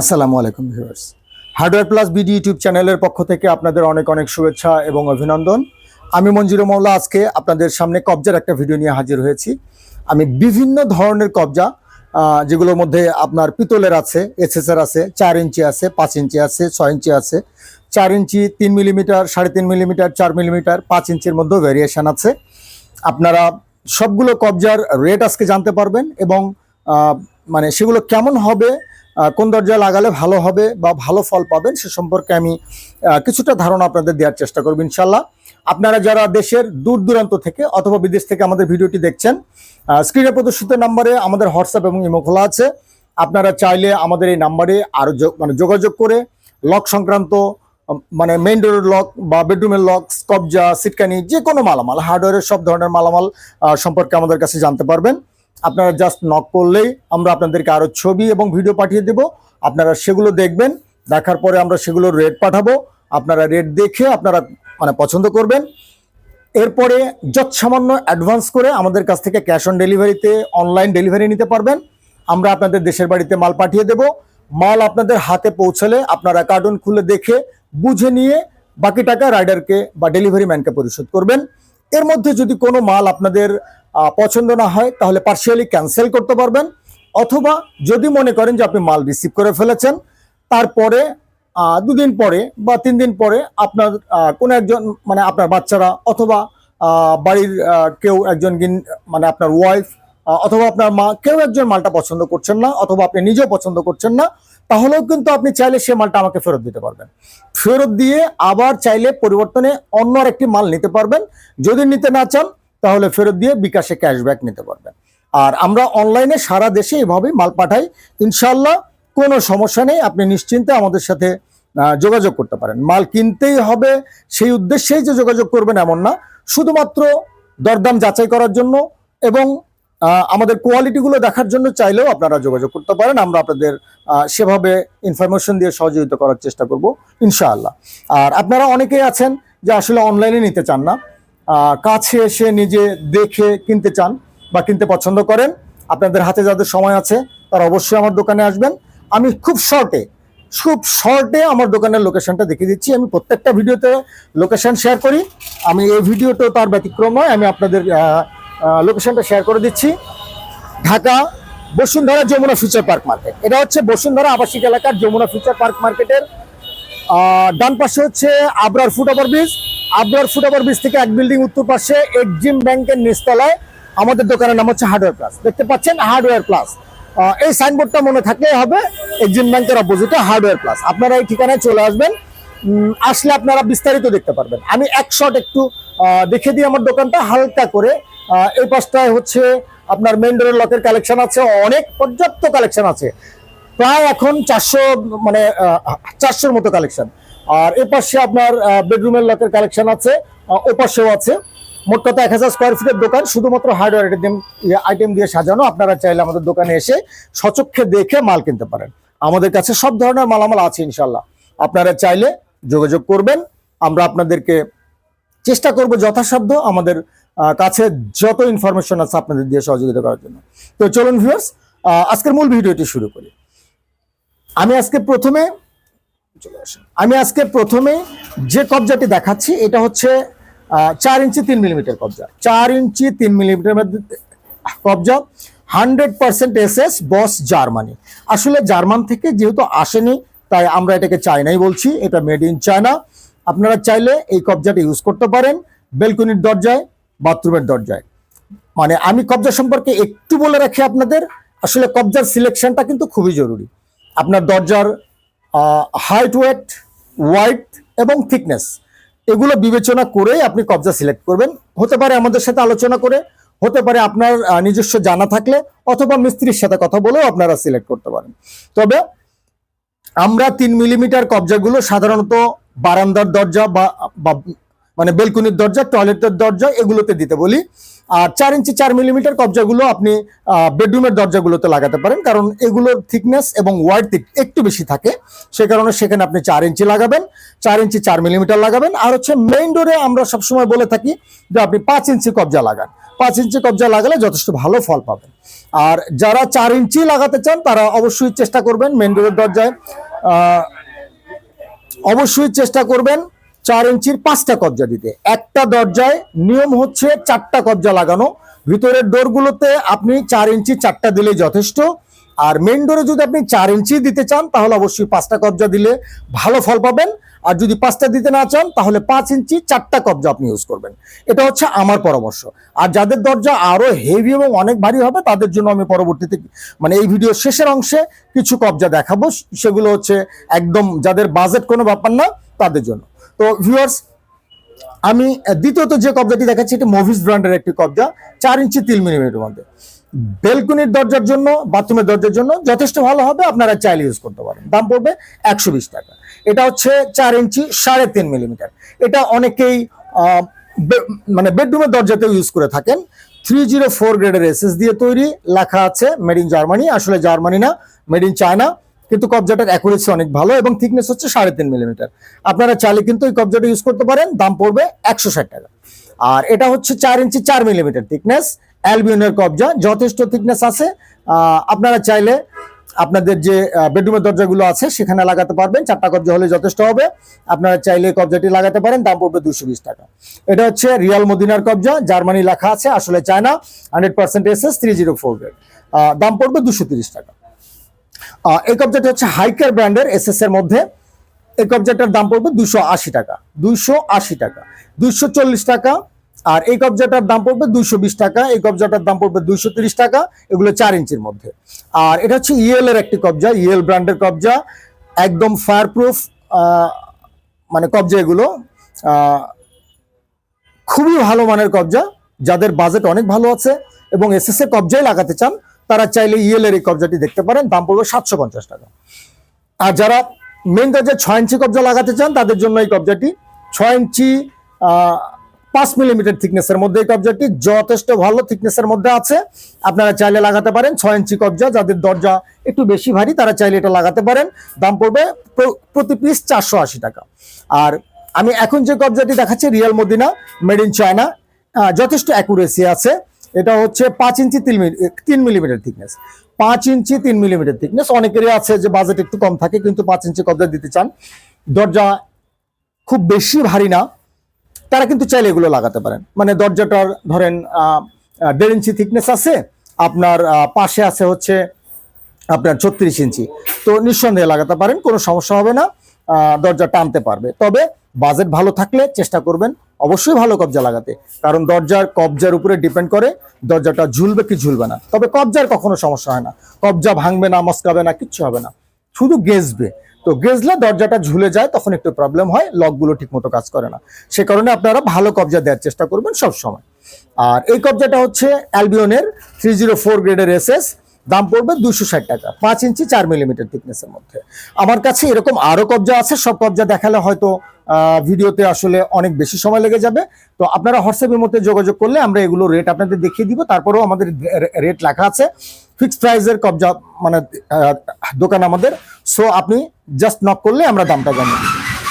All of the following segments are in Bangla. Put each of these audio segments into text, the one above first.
আসসালামু আলাইকুম viewers. Hardware plus BD YouTube চ্যানেলের পক্ষ থেকে আপনাদের অনেক অনেক শুভেচ্ছা এবং অভিনন্দন। আমি মঞ্জুর মৌলা আজকে আপনাদের সামনে কবজার একটা ভিডিও নিয়ে হাজির হয়েছি। আমি বিভিন্ন ধরনের কবজা যেগুলোর মধ্যে আপনার পিতলের আছে, এসএসআর আছে, চার ইঞ্চি আছে, পাঁচ ইঞ্চি আছে, ছয় ইঞ্চি আছে। চার ইঞ্চি তিন মিলিমিটার, সাড়ে তিন মিলিমিটার, চার মিলিমিটার, পাঁচ ইঞ্চির মধ্যেও ভেরিয়েশন আছে। আপনারা সবগুলো কবজার রেট আজকে জানতে পারবেন এবং মানে সেগুলো কেমন হবে কোন দরজায় লাগালে ভালো হবে বা ভালো ফল পাবেন সে সম্পর্কে আমি কিছুটা ধারণা আপনাদের দেওয়ার চেষ্টা করব ইনশাল্লাহ আপনারা যারা দেশের দূর দূরান্ত থেকে অথবা বিদেশ থেকে আমাদের ভিডিওটি দেখছেন স্ক্রিনে প্রদর্শিত নাম্বারে আমাদের হোয়াটসঅ্যাপ এবং ইমো খোলা আছে। আপনারা চাইলে আমাদের এই নাম্বারে আরও মানে যোগাযোগ করে লক সংক্রান্ত মানে মেইন ডোরের লক বা বেডরুমের লক কবজা, সিটকানি যে কোনো মালামাল হার্ডওয়্যারের সব ধরনের মালামাল সম্পর্কে আমাদের কাছে জানতে পারবেন। আপনারা জাস্ট নক করলেই আমরা আপনাদেরকে আরও ছবি এবং ভিডিও পাঠিয়ে দেব। আপনারা সেগুলো দেখবেন, দেখার পরে আমরা সেগুলোর রেট পাঠাবো। আপনারা রেট দেখে আপনারা মানে পছন্দ করবেন। এরপরে যৎসামান্য অ্যাডভান্স করে আমাদের কাছ থেকে ক্যাশ অন ডেলিভারিতে অনলাইন ডেলিভারি নিতে পারবেন। আমরা আপনাদের দেশের বাড়িতে মাল পাঠিয়ে দেব। মাল আপনাদের হাতে পৌঁছলে আপনারা কার্টুন খুলে দেখে, বুঝে নিয়ে বাকি টাকা রাইডারকে বা ডেলিভারি ম্যানকে পরিশোধ করবেন। এর মধ্যে যদি কোনো মাল আপনাদের পছন্দ না হয়, তাহলে পার্সিয়ালি ক্যান্সেল করতে পারবেন। অথবা যদি মনে করেন যে আপনি মাল রিসিভ করে ফেলেছেন, তারপরে দুদিন পরে বা তিন দিন পরে আপনার কোনো একজন মানে আপনার বাচ্চারা অথবা বাড়ির কেউ একজন মানে আপনার ওয়াইফ অথবা আপনার মা, কেউ একজন মালটা পছন্দ করছেন না, অথবা আপনি নিজেও পছন্দ করছেন না, তাহলেও কিন্তু আপনি চাইলে সে মালটা আমাকে ফেরত দিতে পারবেন। ফেরত দিয়ে আবার চাইলে পরিবর্তনে অন্য আরেকটি মাল নিতে পারবেন। যদি নিতে না চান তাহলে ফেরত দিয়ে বিকাশে ক্যাশব্যাক নিতে পারবেন। আর আমরা অনলাইনে সারা দেশে এভাবেই মাল পাঠাই। ইনশাল্লাহ কোনো সমস্যা নেই, আপনি নিশ্চিন্তে আমাদের সাথে যোগাযোগ করতে পারেন। মাল কিনতেই হবে, সেই উদ্দেশ্যেই যে যোগাযোগ করবেন এমন না। শুধুমাত্র দরদাম যাচাই করার জন্য এবং আমাদের কোয়ালিটিগুলো দেখার জন্য চাইলেও আপনারা যোগাযোগ করতে পারেন। আমরা আপনাদের সেভাবে ইনফরমেশন দিয়ে সহযোগিতা করার চেষ্টা করব, ইনশাআল্লাহ। আর আপনারা অনেকেই আছেন যে আসলে অনলাইনে নিতে চান না। কাছে এসে নিজে দেখে কিনতে চান বা কিনতে পছন্দ করেন, আপনাদের হাতে যাদের সময় আছে, তারা অবশ্যই আমার দোকানে আসবেন। আমি খুব শর্টে খুব শর্টে আমার দোকানের লোকেশনটা দেখিয়ে দিচ্ছি। আমি প্রত্যেকটা ভিডিওতে লোকেশন শেয়ার করি। আমি এই ভিডিওতেও তার ব্যতিক্রম নয়, আমি আপনাদের লোকেশনটা শেয়ার করে দিচ্ছি। Dhaka Bashundhara Jamuna future park market এটা হচ্ছে বসুন্ধরা আবাসিক এলাকার যমুনা ফিউচার পার্ক মার্কেটের ডান পাশে হচ্ছে Abrar foot over bridge Abrar foot over bridge থেকে এক বিল্ডিং উত্তর পাশে এক্সিম ব্যাংকের নিচতলায় আমাদের দোকানের নাম হচ্ছে হার্ডওয়্যার প্লাস। দেখতে পাচ্ছেন হার্ডওয়্যার প্লাস। এই সাইনবোর্ডটা মনে থাকলেই হবে এক্সিম ব্যাংকের অপোজিটে হার্ডওয়্যার প্লাস। আপনারা এই ঠিকানায় চলে আসবেন। আসলে আপনারা বিস্তারিত দেখতে পারবেন। আমি এক শট একটু দেখে দিই আমার দোকানটা হালকা করে। এই পাশটায় হচ্ছে আপনার মেন ডোরের লকের কালেকশন আছে। অনেক পর্যাপ্ত কালেকশন আছে। প্রায় এখন চারশো মানে চারশোর মতো কালেকশন আর এ পাশে আপনার বেডরুমের লকের কালেকশন আছে ও পাশেও আছে। মোট কথা এক হাজার স্কোয়ার ফিটের দোকান, শুধুমাত্র হার্ডওয়্যার আইটেম আইটেম দিয়ে সাজানো। আপনারা চাইলে আমাদের দোকানে এসে সচক্ষে দেখে মাল কিনতে পারেন। আমাদের কাছে সব ধরনের মালামাল আছে ইনশাল্লাহ আপনারা চাইলে যোগাযোগ করবেন। আমরা আপনাদেরকে চেষ্টা করব যথাসাধ্য আমাদের কাছে যত ইনফরমেশন আছে আপনাদের দিয়ে সহযোগিতা করার জন্য। তো চলুন ভিউয়ার্স আজকের মূল ভিডিওটি শুরু করি। আমি আজকে প্রথমে। আমি আজকে প্রথমে যে কবজাটি দেখাচ্ছি, এটা হচ্ছে চার ইঞ্চি তিন মিলিমিটার কবজা। চার ইঞ্চি তিন মিলিমিটার মধ্যে কবজা, hundred percent S Boss Germany. আসলে জার্মান থেকে যেহেতু আসেনি, তাই আমরা এটাকে চায়নাই বলছি, এটা মেড ইন চায়না। আপনারা চাইলে এই কবজাটা ইউজ করতে পারেন, বেলকনির দরজায়, বাথরুমের দরজায়। মানে আমি কবজা সম্পর্কে একটু বলে রাখি আপনাদের, আসলে কবজার সিলেকশনটা কিন্তু খুবই জরুরি। আপনার দরজার হাইট ওয়েট ওয়াইট এবং থিকনেস এগুলো বিবেচনা করেই আপনি কবজা সিলেক্ট করবেন। হতে পারে আমাদের সাথে আলোচনা করে, হতে পারে আপনার নিজস্ব জানা থাকলে, অথবা মিস্ত্রির সাথে কথা বলেও আপনারা সিলেক্ট করতে পারেন। তবে আমরা তিন মিলিমিটার কবজাগুলো সাধারণত বারান্দার দরজা বা মানে বেলকুনির দরজা টয়লেটের দরজা এগুলোতে দিতে বলি। আর চার ইঞ্চি, চার মিলিমিটার কবজাগুলো আপনি বেডরুমের দরজাগুলোতে লাগাতে পারেন। কারণ এগুলোর থিকনেস এবং ওয়াইড একটু বেশি থাকে। সে কারণে সেখানে আপনি চার ইঞ্চি লাগাবেন, চার ইঞ্চি, চার মিলিমিটার লাগাবেন। আর হচ্ছে মেইন ডোরে আমরা সবসময় বলে থাকি যে আপনি পাঁচ ইঞ্চি কবজা লাগান। পাঁচ ইঞ্চি কবজা লাগালে যথেষ্ট ভালো ফল পাবেন। আর যারা চার ইঞ্চি লাগাতে চান, তারা অবশ্যই চেষ্টা করবেন মেইন ডোরের দরজায়। অবশ্যই চেষ্টা করবেন চার ইঞ্চির পাঁচটা কবজা দিতে। একটা দরজায় নিয়ম হচ্ছে চারটা কবজা লাগানো। ভিতরের ডোরগুলোতে আপনি চার ইঞ্চি চারটা দিলে যথেষ্ট। আর মেন ডোরে যদি আপনি চার ইঞ্চি দিতে চান, তাহলে অবশ্যই পাঁচটা কবজা দিলে ভালো ফল পাবেন। আর যদি পাঁচটা দিতে না চান, তাহলে পাঁচ ইঞ্চি চারটা কবজা আপনি ইউজ করবেন। এটা হচ্ছে আমার পরামর্শ। আর যাদের দরজা আরও হেভি এবং অনেক ভারী হবে, তাদের জন্য আমি পরবর্তীতে মানে এই ভিডিও শেষের অংশে কিছু কবজা দেখাবো। সেগুলো হচ্ছে একদম যাদের বাজেট কোনো ব্যাপার না তাদের জন্য। তো ভিউয়ার্স আমি দ্বিতীয়ত যে কবজাটি দেখাচ্ছি, এটি মুভিস ব্র্যান্ডের একটি কবজা, চার ইঞ্চি তিন মিলিমিটার মধ্যে। বেলকুনির দরজার জন্য, বাথরুমের দরজার জন্য যথেষ্ট ভালো হবে, আপনারা চাইলে ইউজ করতে পারেন। দাম পড়বে একশো বিশ টাকা। এটা হচ্ছে চার ইঞ্চি সাড়ে তিন মিলিমিটার। এটা অনেকেই মানে বেডরুমের দরজাতেও ইউজ করে থাকেন। থ্রি জিরো ফোর গ্রেডের এসএস দিয়ে তৈরি, লেখা আছে মেড ইন জার্মানি আসলে জার্মানি না মেড ইন চায়না কিন্তু কবজাটার অ্যাকুরেসি অনেক ভালো এবং থিকনেস হচ্ছে সাড়ে তিন মিলিমিটার আপনারা চাইলে কিন্তু এই কবজাটা ইউজ করতে পারেন, দাম পড়বে একশো ষাট টাকা। আর এটা হচ্ছে চার ইঞ্চি চার মিলিমিটার থিকনেস অ্যালবিয়নের কবজা, যথেষ্ট থিকনেস আছে। আপনারা চাইলে আপনাদের যে বেডরুমের দরজাগুলো আছে, সেখানে লাগাতে পারবেন। চারটা কবজা হলে যথেষ্ট হবে। আপনারা চাইলে কবজাটি লাগাতে পারেন, দাম পড়বে দুশো বিশ টাকা। এটা হচ্ছে রিয়াল মদিনার কবজা, জার্মানি লেখা আছে, আসলে China hundred percent SS three zero four grade দাম পড়বে দুশো তিরিশ টাকা। এই কবজাটি হচ্ছে হাইকার ব্র্যান্ডের এসএস এর মধ্যে। এই কবজাটার দাম পড়বে দুশো আশি টাকা। দুইশো আশি টাকা। দুইশো চল্লিশ টাকা। আর এই কবজাটার দাম পড়বে দুইশো বিশ টাকা। এই কবজাটার দাম পড়বে দুইশো তিরিশ টাকা। এগুলো চার ইঞ্চির মধ্যে। আর এটা হচ্ছে ইএল এর একটি কবজা ইএল ব্র্যান্ডের কবজা। একদম ফায়ার প্রুফ মানে কবজা এগুলো। খুবই ভালো মানের কবজা। যাদের বাজেট অনেক ভালো আছে এবং এসএস এ কবজাই লাগাতে চান তারা চাইলে ইএল এর এই কবজাটি দেখতে পারেন, দাম পড়বে সাতশো পঞ্চাশ টাকা। আর যারা মেন দরজায় ছয় ইঞ্চি কবজা লাগাতে চান, তাদের জন্য এই কবজাটি ছয় ইঞ্চি পাঁচ মিলিমিটার থিকনেসের মধ্যে এই কবজাটি যথেষ্ট ভালো থিকনেসের মধ্যে আছে। আপনারা চাইলে লাগাতে পারেন ছয় ইঞ্চি কবজা, যাদের দরজা একটু বেশি ভারী, তারা চাইলে এটা লাগাতে পারেন। দাম পড়বে প্রতি পিস চারশো আশি টাকা। আর আমি এখন যে কবজাটি দেখাচ্ছি Real Madina made in China যথেষ্ট অ্যাকুরেসি আছে। এটা হচ্ছে পাঁচ ইঞ্চি তিন তিন মিলিমিটার থিকনেস পাঁচ ইঞ্চি তিন মিলিমিটার থিকনেস অনেকেরই আছে যে বাজেট একটু কম থাকে, কিন্তু পাঁচ ইঞ্চি কবজা দিতে চান? দরজা খুব বেশি ভারী না। তারা কিন্তু চাইলে এগুলো লাগাতে পারেন। মানে দরজাটার ধরেন দেড় ইঞ্চি থিকনেস আছে, আপনার পাশে আছে হচ্ছে আপনার ছত্রিশ ইঞ্চি। তো নিঃসন্দেহে লাগাতে পারেন, কোনো সমস্যা হবে না। দরজা টানতে পারবে। তবে বাজেট ভালো থাকলে চেষ্টা করবেন অবশ্যই ভালো কবজা লাগাতে। কারণ দরজার কবজার উপরে ডিপেন্ড করে দরজাটা ঝুলবে কি ঝুলবে না। তবে কবজার কখনো সমস্যা হয় না। কবজা ভাঙবে না, মস্কাবে না, কিচ্ছু হবে না। শুধু গেজবে। তো গেজলে দরজাটা ঝুলে যায়, তখন একটু প্রবলেম হয়, লকগুলো ঠিক মতো কাজ করে না। সে কারণে আপনারা ভালো কবজা দেওয়ার চেষ্টা করবেন সব সময় আর এই কবজাটা হচ্ছে অ্যালবিয়নের থ্রি জিরো ফোর গ্রেডের এসএস দাম পড়বে দুশো ষাট টাকা, পাঁচ ইঞ্চি চার মিলিমিটার থিকনেসের মধ্যে। আমার কাছে এরকম আরও কবজা আছে, সব কবজা দেখালে হয়তো ভিডিওতে আসলে অনেক বেশি সময় লেগে যাবে। তো আপনারা হোয়াটসঅ্যাপের মধ্যে যোগাযোগ করলে আমরা এগুলো রেট আপনাদের দেখিয়ে দিব, তারপরেও আমাদের রেট লেখা আছে। ফিক্সড প্রাইসের কবজা মানে দোকান আমাদের। সো আপনি জাস্ট নক করলে আমরা দামটা জানিয়ে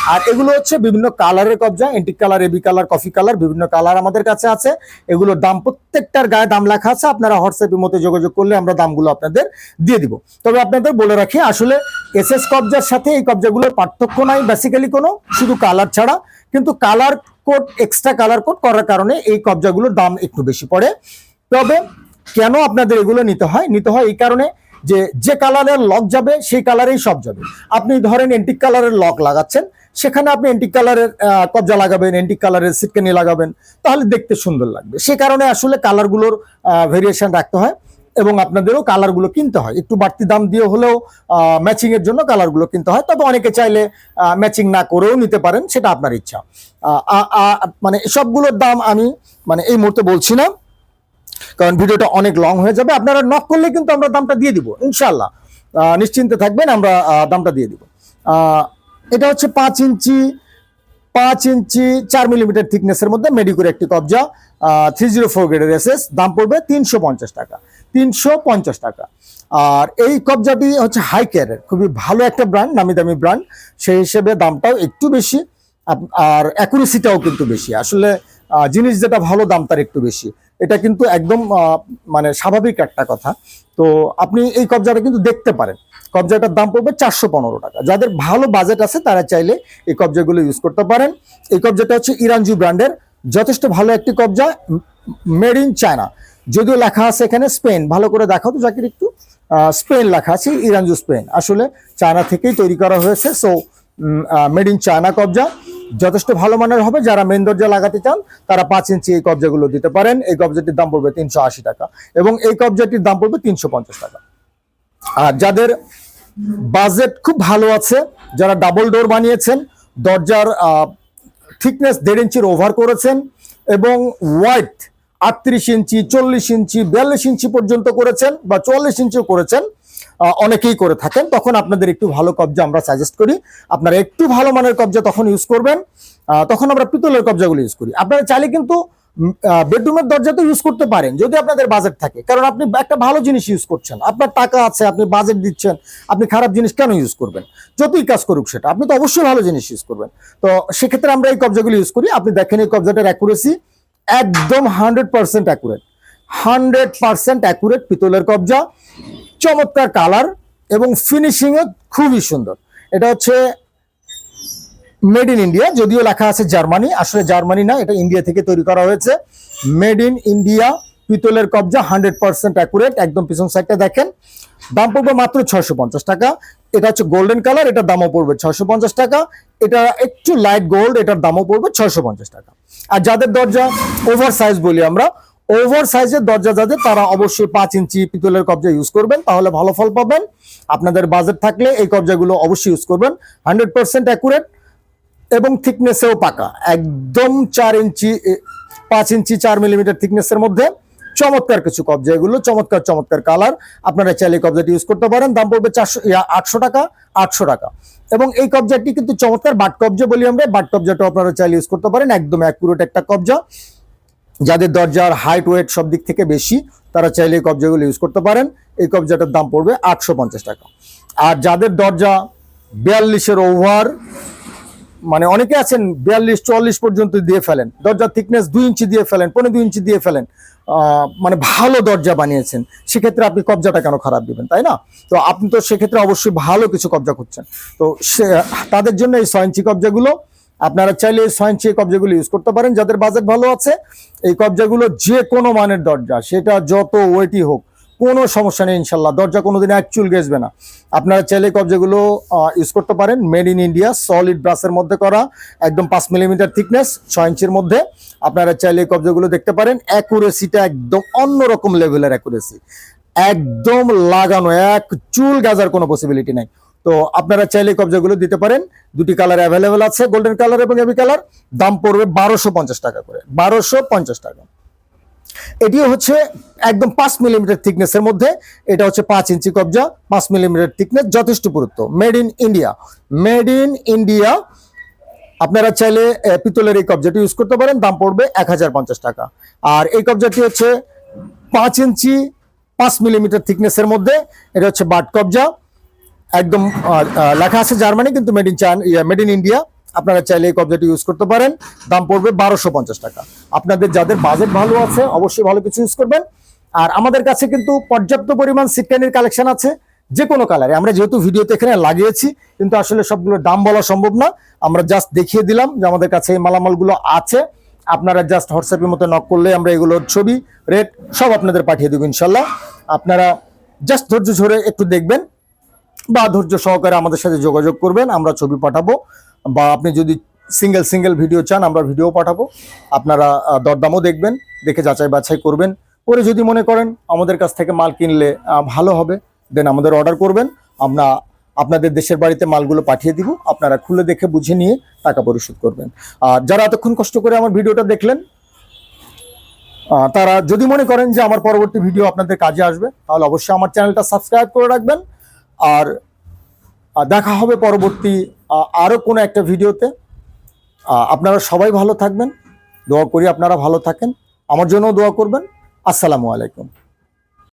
আর এগুলো হচ্ছে বিভিন্ন কালারের কবজা antique colour AB colour coffee colour, বিভিন্ন কালার আমাদের কাছে আছে। এগুলোর দাম প্রত্যেকটার গায়ে দাম লেখা আছে। আপনারা হোয়াটসঅ্যাপের মধ্যে যোগাযোগ করলে আমরা দামগুলো আপনাদের দিয়ে দিব। তবে আপনাদের বলে রাখি, আসলে এসএস কবজার সাথে এই কবজাগুলোর পার্থক্য নাই বেসিক্যালি কোনো, শুধু কালার ছাড়া। কিন্তু colour code extra colour code করার কারণে এই কবজাগুলোর দাম একটু বেশি পড়ে। তবে কেন আপনাদের এগুলো নিতে হয়? নিতে হয় এই কারণে যে যে কালারের লক যাবে, সেই কালারেই সব যাবে। আপনি ধরেন এন্টিক কালারের লক লাগাচ্ছেন সেখানে আপনি এন্টিক কালারের কবজা লাগাবেন এন্টিক কালারের সিটকানি লাগাবেন, তাহলে দেখতে সুন্দর লাগবে। সে কারণে আসলে কালারগুলোর ভেরিয়েশন রাখতে হয় এবং আপনাদেরও কালারগুলো কিনতে হয়। একটু বাড়তি দাম দিয়ে হলেও ম্যাচিংয়ের জন্য কালারগুলো কিনতে হয়। তবে অনেকে চাইলে ম্যাচিং না করেও নিতে পারেন, সেটা আপনার ইচ্ছা। মানে সবগুলোর দাম আমি মানে এই মুহূর্তে বলছি না, কারণ ভিডিওটা অনেক লং হয়ে যাবে। আপনারা নক করলে কিন্তু আমরা দামটা দিয়ে দিব ইনশাল্লাহ নিশ্চিন্তে থাকবেন, আমরা দামটা দিয়ে দিব। এটা হচ্ছে পাঁচ ইঞ্চি পাঁচ ইঞ্চি, চার মিলিমিটার থিকনেসের মধ্যে মেডিকোর একটি কবজা থ্রি জিরো ফোর গ্রেডের এসএস দাম পড়বে তিনশো পঞ্চাশ টাকা, তিনশো পঞ্চাশ টাকা। আর এই কবজাটি হচ্ছে হাই কেয়ারের খুবই ভালো একটা ব্র্যান্ড নামি দামি ব্র্যান্ড সেই হিসেবে দামটাও একটু বেশি আর অ্যাকুরেসিটাও কিন্তু বেশি। আসলে জিনিস যেটা ভালো, দাম তার একটু বেশি। এটা কিন্তু একদম মানে স্বাভাবিক একটা কথা। তো আপনি এই কবজাটা কিন্তু দেখতে পারেন। কবজাটার দাম পড়বে চারশো পনেরো টাকা। যাদের ভালো বাজেট আছে, তারা চাইলে এই কবজাগুলো ইউজ করতে পারেন। এই কবজাটা হচ্ছে ইরানজু ব্র্যান্ডের। যথেষ্ট ভালো একটি কবজা মেড ইন চায়না যদিও লেখা আছে এখানে স্পেন ভালো করে দেখাও তো, জাকির, একটু। স্পেন লেখা আছে, ইরানজু স্পেন আসলে চায়না থেকেই তৈরি করা হয়েছে। সো মেড ইন চায়না কবজা। যথেষ্ট ভালো মানের হবে। যারা মেন দরজা লাগাতে চান, তারা পাঁচ ইঞ্চি এই কবজাগুলো দিতে পারেন। এই কবজাটির দাম পড়বে তিনশো আশি টাকা এবং এই কবজাটির দাম পড়বে তিনশো পঞ্চাশ টাকা। আর যাদের বাজেট খুব ভালো আছে, যারা ডাবল ডোর বানিয়েছেন, দরজার থিকনেস দেড় ইঞ্চির ওভার করেছেন এবং ওয়াইড আটত্রিশ ইঞ্চি, চল্লিশ ইঞ্চি, বিয়াল্লিশ ইঞ্চি পর্যন্ত করেছেন বা চুয়াল্লিশ ইঞ্চিও করেছেন অনেকেই করে থাকেন, তখন আপনাদের একটু ভালো কবজা আমরা সাজেস্ট করি। আপনারা একটু ভালো মানের কবজা তখন ইউজ করবেন তখন আমরা পিতলের কবজাগুলো ইউজ করি। আপনারা চাইলে কিন্তু বেডরুমের দরজা তো ইউজ করতে পারেন, যদি আপনাদের বাজেট থাকে। কারণ আপনি একটা ভালো জিনিস ইউজ করছেন, আপনার টাকা আছে, আপনি বাজেট দিচ্ছেন, আপনি খারাপ জিনিস কেন ইউজ করবেন? যতই কাজ করুক সেটা, আপনি তো অবশ্যই ভালো জিনিস ইউজ করবেন। তো সেক্ষেত্রে আমরা এই কবজাগুলো ইউজ করি, আপনি দেখেন এই কবজাটার অ্যাকুরেসি একদম hundred percent accurate hundred percent accurate পিতলের কবজা, চমৎকার কালার এবং ফিনিশিংও খুবই সুন্দর। এটা হচ্ছে মেড ইন ইন্ডিয়া যদিও লেখা আছে জার্মানি। আসলে জার্মানি না, এটা ইন্ডিয়া থেকে তৈরি করা হয়েছে। মেড ইন ইন্ডিয়া পিতলের কবজা, হান্ড্রেড পার্সেন্ট অ্যাকুরেট, একদম পিছন সাইডটা দেখেন। দাম পড়বে মাত্র ছয়শো পঞ্চাশ টাকা। এটা হচ্ছে গোল্ডেন কালার এটার দামও পড়বে ছয়শো পঞ্চাশ টাকা। এটা একটু লাইট গোল্ড এটার দামও পড়বে ছয়শো পঞ্চাশ টাকা। আর যাদের দরজা ওভার সাইজ বলি আমরা ওভার সাইজের দরজা যাদের, তারা অবশ্যই পাঁচ ইঞ্চি পিতলের কবজা ইউজ করবেন, তাহলে ভালো ফল পাবেন। আপনাদের বাজেট থাকলে এই কবজাগুলো অবশ্যই ইউজ করবেন। হান্ড্রেড পার্সেন্ট অ্যাকুরেট এবং থিকনেসেও পাকা। একদম চার ইঞ্চি পাঁচ ইঞ্চি চার মিলিমিটার থিকনেসের মধ্যে চমৎকার কিছু কবজা। এগুলো চমৎকার চমৎকার কালার আপনারা চাইলে এই কবজাটি ইউজ করতে পারেন। দাম পড়বে চারশো আটশো টাকা আটশো টাকা। এবং এই কবজাটি কিন্তু চমৎকার বাট কবজা বলি আমরা। বাট কবজাটাও আপনারা চাইলে ইউজ করতে পারেন। একদম অ্যাকুরেট একটা কবজা। যাদের দরজার হাইট ওয়েট সব দিক থেকে বেশি, তারা চাইলে এই কবজাগুলো ইউজ করতে পারেন। এই কবজাটার দাম পড়বে আটশো পঞ্চাশ টাকা। আর যাদের দরজা বিয়াল্লিশের ওভার মানে অনেকে আছেন বিয়াল্লিশ, চুয়াল্লিশ পর্যন্ত দিয়ে ফেলেন। দরজার থিকনেস দুই ইঞ্চি দিয়ে ফেলেন পনেরো দুই ইঞ্চি দিয়ে ফেলেন। মানে ভালো দরজা বানিয়েছেন। সেক্ষেত্রে আপনি কবজাটা কেন খারাপ দিবেন, তাই না? তো আপনি তো সেক্ষেত্রে অবশ্যই ভালো কিছু কবজা করছেন তো সে, তাদের জন্য এই ছয় ইঞ্চি কবজাগুলো আপনারা চাইলে ছয় ইঞ্চি কবজাগুলো ইউজ করতে পারেন। যাদের বাজেট ভালো আছে, এই কবজাগুলো যে কোনো মানের দরজা, সেটা যত ওয়েটই হোক, কোনো সমস্যা নেই ইনশাল্লাহ। দরজা কোনোদিন এক চুল গেছবে না। আপনারা চাইলে কবজাগুলো ইউজ করতে পারেন। মেড ইন ইন্ডিয়া সলিড ব্রাসের মধ্যে করা, একদম পাঁচ মিলিমিটার থিকনেস ছয় ইঞ্চির মধ্যে। আপনারা চাইলে কবজাগুলো দেখতে পারেন। অ্যাকুরেসিটা একদম অন্যরকম লেভেলের অ্যাকুরেসি একদম লাগানো, এক চুল গাজার কোনো পসিবিলিটি নাই। তো আপনারা চাইলে কবজাগুলো দিতে পারেন। দুটি কালার অ্যাভেলেবেল আছে গোল্ডেন কালার এবং এবি কালার। দাম পড়বে বারোশো টাকা করে। বারোশো টাকা। এটিও হচ্ছে একদম পাঁচ মিলিমিটার থিকনেসের মধ্যে। এটা হচ্ছে পাঁচ ইঞ্চি কবজা, পাঁচ মিলিমিটার থিকনেস যথেষ্ট পুরুত্ব। Made in India made in India আপনারা চাইলে পিতলের এই কবজাটি ইউজ করতে পারেন। দাম পড়বে এক হাজার পঞ্চাশ টাকা। আর এই কবজাটি হচ্ছে পাঁচ ইঞ্চি, পাঁচ মিলিমিটার থিকনেসের মধ্যে। এটা হচ্ছে বাট কবজা। একদম লেখা আছে জার্মানি, কিন্তু made in China made in India আপনারা চাইলে এই কবজাটি ইউজ করতে পারেন। দাম পড়বে বারোশো টাকা। আপনাদের যাদের বাজেট ভালো আছে, অবশ্যই ভালো কিছু ইউজ করবেন। আর আমাদের কাছে কিন্তু পর্যাপ্ত পরিমাণ সিটকানির কালেকশন আছে যে কোনো কালারে আমরা যেহেতু ভিডিওতে এখানে লাগিয়েছি, কিন্তু আসলে সবগুলো দাম বলা সম্ভব না। আমরা জাস্ট দেখিয়ে দিলাম যে আমাদের কাছে এই মালামালগুলো আছে। আপনারা জাস্ট হোয়াটসঅ্যাপের মতো নক করলে আমরা এগুলোর ছবি রেট সব আপনাদের পাঠিয়ে দেবো ইনশাল্লাহ। আপনারা জাস্ট ধৈর্য ধরে একটু দেখবেন। বা ধৈর্য সহকারে আমাদের সাথে যোগাযোগ করবেন, আমরা ছবি পাঠাবো। বা আপনি যদি সিঙ্গেল সিঙ্গেল ভিডিও চান, আমরা ভিডিও পাঠাবো। আপনারা দরদামও দেখবেন, দেখে যাচাই বাছাই করবেন। করে যদি মনে করেন আমাদের কাছ থেকে মাল কিনলে ভালো হবে দেন আমাদের অর্ডার করবেন। আমরা আপনাদের দেশের বাড়িতে মালগুলো পাঠিয়ে দিব, আপনারা খুলে দেখে বুঝে নিয়ে টাকা পরিশোধ করবেন। আর যারা এতক্ষণ কষ্ট করে আমার ভিডিওটা দেখলেন তারা যদি মনে করেন যে আমার পরবর্তী ভিডিও আপনাদের কাজে আসবে, তাহলে অবশ্যই আমার চ্যানেলটা সাবস্ক্রাইব করে রাখবেন। আর দেখা হবে পরবর্তী আরও আরও কোনো একটা ভিডিওতে। আপনারা সবাই ভালো থাকবেন। দোয়া করি আপনারা ভালো থাকেন। আমার জন্যও দোয়া করবেন। আসসালামু আলাইকুম।